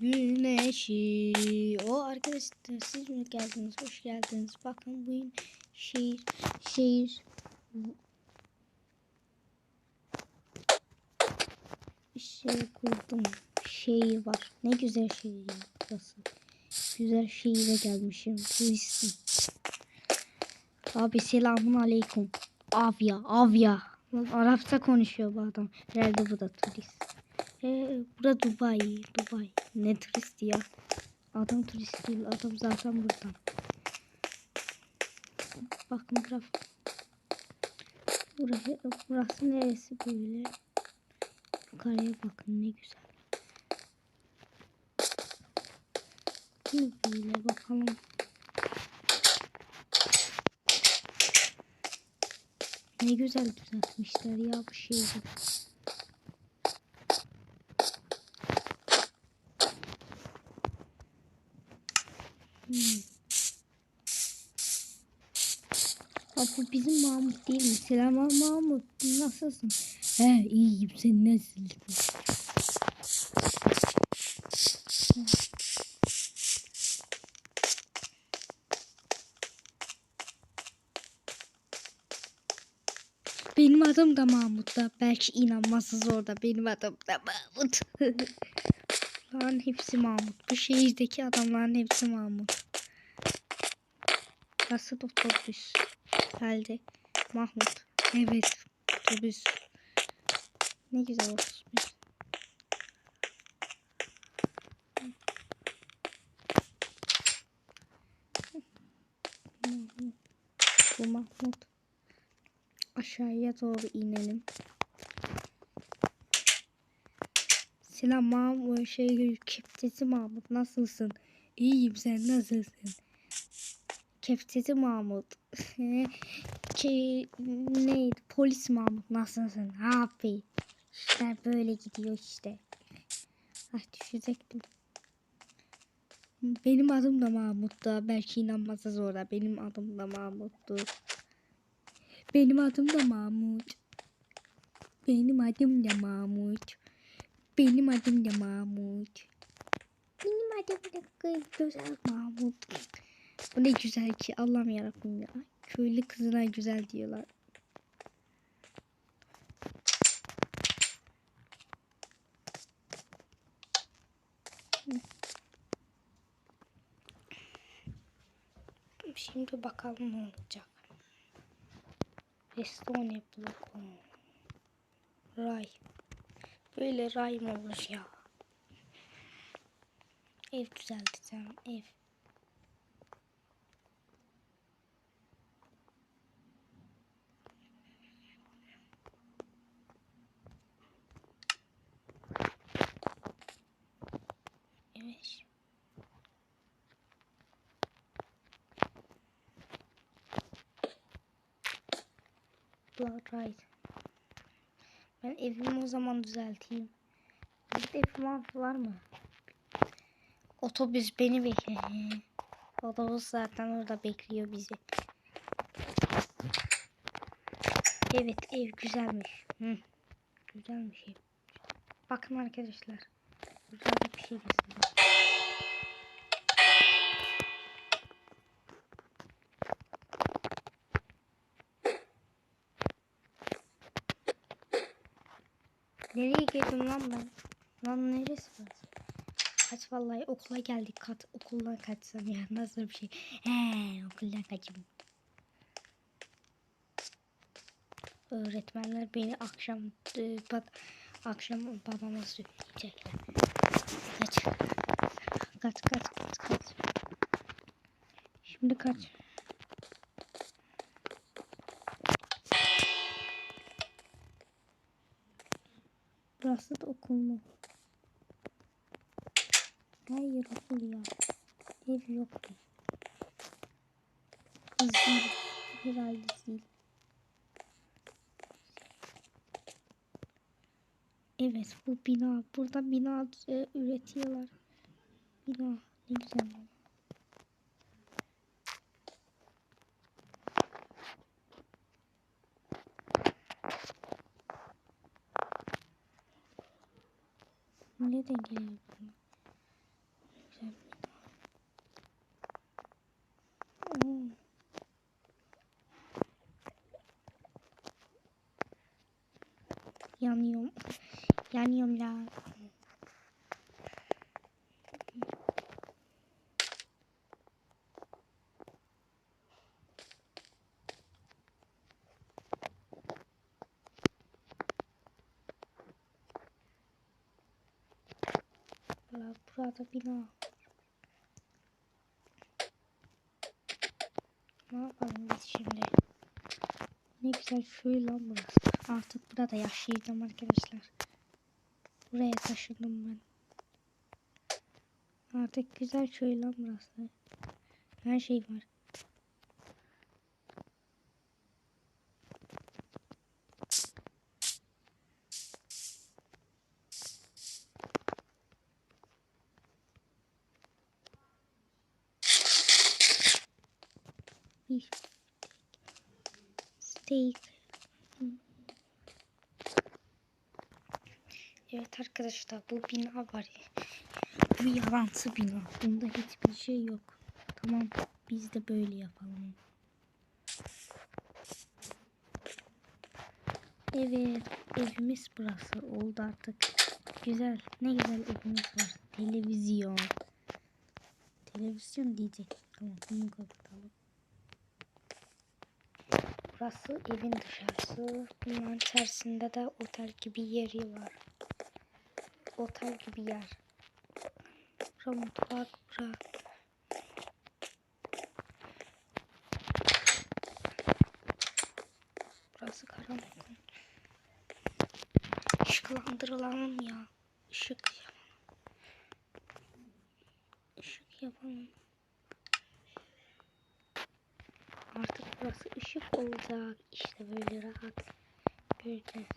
güneşi. O arkadaşlar siz mi geldiniz? Hoş geldiniz. Bakın bugün şehir şehir şey kurdum. Şehir var. Ne güzel şehir burası. Güzel şehire gelmişim. Turistim. Abi selamun aleyküm. Avya, avya. Arapça konuşuyor bu adam. Herhalde bu da turist. Ee, bura Dubai, Dubai. Ne turist ya? Adam turist değil, adam zaten buradan. Bakın burası. Burası, burası neresi böyle? Yukarıya bakın ne güzel. Ne böyle bakalım. Ne güzel düzeltmişler ya bu şehri. Hmm. Ha, bu bizim Mahmut değil mi? Selam Mahmut. Nasılsın? He iyiyim. Sen nasılsın? Benim adım da Mahmut da. Belki inanmazsınız orada. Benim adım da Mahmut. Lan hepsi Mahmut. Bu şehirdeki adamların hepsi Mahmut. Nasıl otobüs? Geldi. Mahmut. Evet. Otobüs. Ne güzel otobüs. Bu Mahmut. Aşağıya doğru inelim. Selam Mahmut. Şey, Keftesi Mahmut. Nasılsın? İyiyim sen nasılsın? Keftesi Mahmut. Ki neydi? Polis Mahmut. Nasılsın? Abi. İşler böyle gidiyor işte. Ah düşecektim. Benim adım da Mahmut'tu. Belki inanmazsınız orada. Benim adım da Mahmut'tu. Benim adım da Mahmut. Benim adım da Mahmut. Benim adım da Mahmut. Benim adım da güzel Mahmut. Bu ne güzel ki Allah'ım yarabbim ya. Köylü kızına güzel diyorlar. Şimdi bakalım ne olacak. Estonya bloku. Ray. Böyle ray mı olur ya? Ev düzelteceğim. Ev. Evet. Blood right. Ben evimi o zaman düzelteyim. Burada evim var, mı? Otobüs beni bekliyor. Otobüs zaten orada bekliyor bizi. Evet ev güzelmiş. Hı. Güzelmiş ev. Bakın arkadaşlar. Güzel bir şey göstereyim. Nereye girdim lan ben? Lan neresi burası? Kaç vallahi okula geldik. Kat, okuldan kaçsam ya nasıl bir şey. He okuldan kaçayım. Öğretmenler beni akşam e, bak, akşam babama söyleyecekler. Kaç. Kaç kaç kaç kaç. Şimdi kaç. Burası da okul mu? Hayır okul ya. Ev yoktu. Zil. Herhalde zil. Evet bu bina. Burada bina e, üretiyorlar. Bina. Ne güzel. Nereden geliyor bana? Güzel bir. Oo. Yanıyorum. Yanıyorum la. Burada bina. Ne yapalım biz şimdi? Ne güzel köy lan burası. Artık burada yaşayacağım arkadaşlar. Buraya taşındım ben. Artık güzel köy lan burası. Her şey var. Bir steak. Evet arkadaşlar bu bina var ya. Bu yalancı bina. Bunda hiçbir şey yok. Tamam biz de böyle yapalım. Evet evimiz burası oldu artık. Güzel ne güzel evimiz var. Televizyon. Televizyon diyecek. Tamam bunu kapatalım. Burası evin dışarısı. Bunun içerisinde de otel gibi yeri var. Otel gibi yer. Bura mutfak, bura. Burası karanlık. Işıklandırılalım ya. Işık yapalım. Işık yapalım. Artık burası ışık olacak. İşte böyle rahat göreceğiz.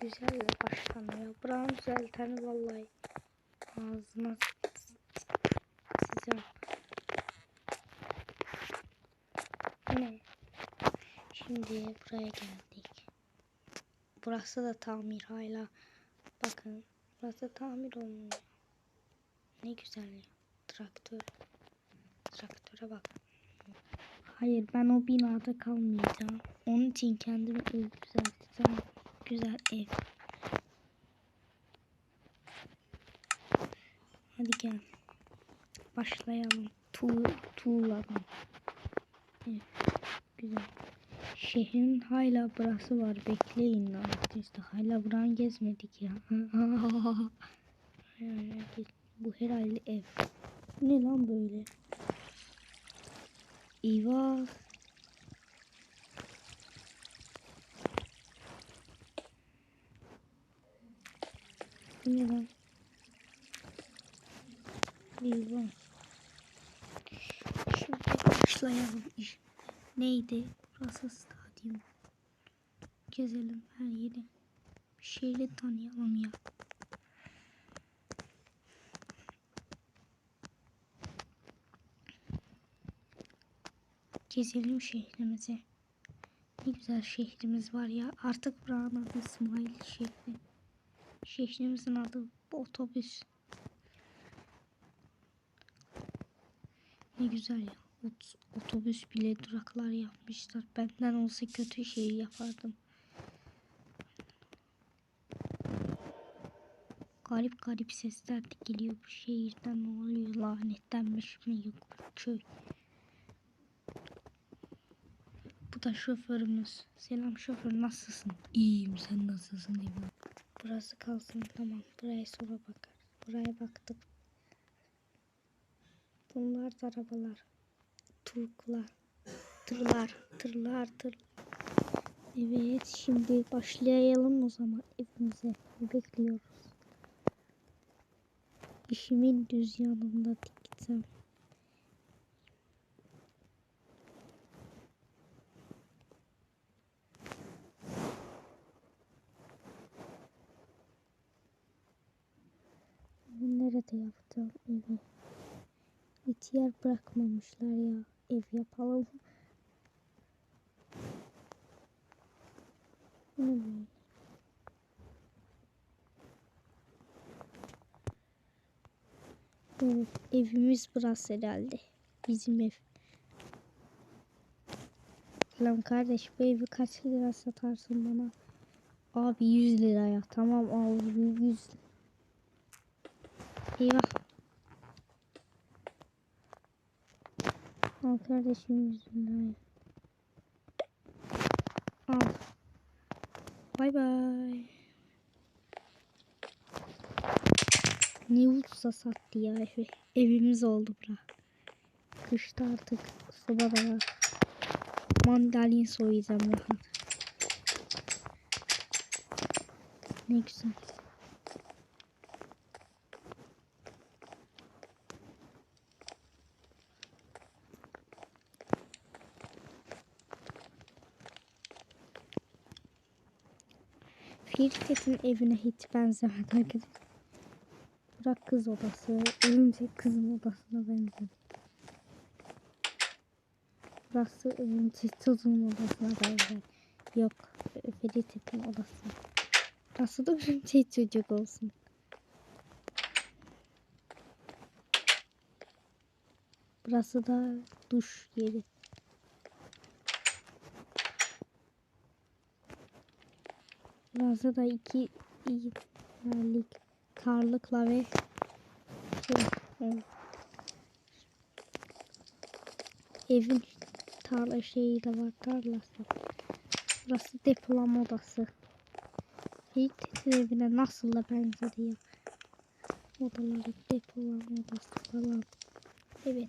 Güzel ya. Buranın güzel tane vallahi. Ağzına sızacağım. Ne? Şimdi buraya geldik. Burası da tamir hala. Bakın. Burası tamir olmuyor. Ne güzel ya. Traktör. Traktöre bak. Hayır ben o binada kalmayacağım. Onun için kendime ev düzelteceğim. Güzel ev. Hadi gel. Başlayalım. Tuğ. Evet. Güzel. Şehrin hala burası var. Bekleyin lan. İşte hala buranı gezmedik ya. Bu herhalde ev. Ne lan böyle? Eyvah. Ne lan? Eyvah. Şimdi başlayalım. Neydi? Burası stadyum. Gezelim her yeri. Bir şeyle tanıyalım ya. Gezelim şehrimizi. Ne güzel şehrimiz var ya. Artık buranın adı İsmail şehri. Şehrimizin adı otobüs. Ne güzel ya. Ot otobüs bile duraklar yapmışlar. Benden olsa kötü şey yapardım. Garip garip sesler de geliyor bu şehirden ne oluyor lanetlenmiş mi yok köy. Bu da şoförümüz. Selam şoför nasılsın? İyiyim sen nasılsın İbrahim? Burası kalsın tamam. Buraya sonra bakar. Buraya baktık. Bunlar da arabalar. Turklar. Tırlar. Tırlar. Tır. Evet şimdi başlayalım o zaman evimize. Bekliyoruz. İşimin düz yanında gitsem. Nerede yaptım evi? Hiç yer bırakmamışlar ya. Ev yapalım. Böyle? Evet, evimiz burası herhalde. Bizim ev. Lan kardeş bu evi kaç lira satarsın bana? Abi 100 liraya. Tamam abi 100. Eyvah. Al kardeşim 100 liraya. Al. Bay bay. Ne ucuzsa sattı ya evi. Evimiz oldu bura. Kışta artık soba da var. Mandalin soyacağım bakın. Ne güzel. Firket'in evine hiç benzemedi arkadaşlar. Burak kız odası, örümcek kızın odasına benzedi. Burası örümcek çocuğun odasına benzer. Yok, Ferit'in odası. Burası da örümcek çocuk olsun. Burası da duş yeri. Burası da iki iyi yerlik karlıkla ve şey, evin tarla şeyi de var tarlası. Burası depolama odası. İlk evine nasıl da benzedi ya. Odaları depolama odası falan. Evet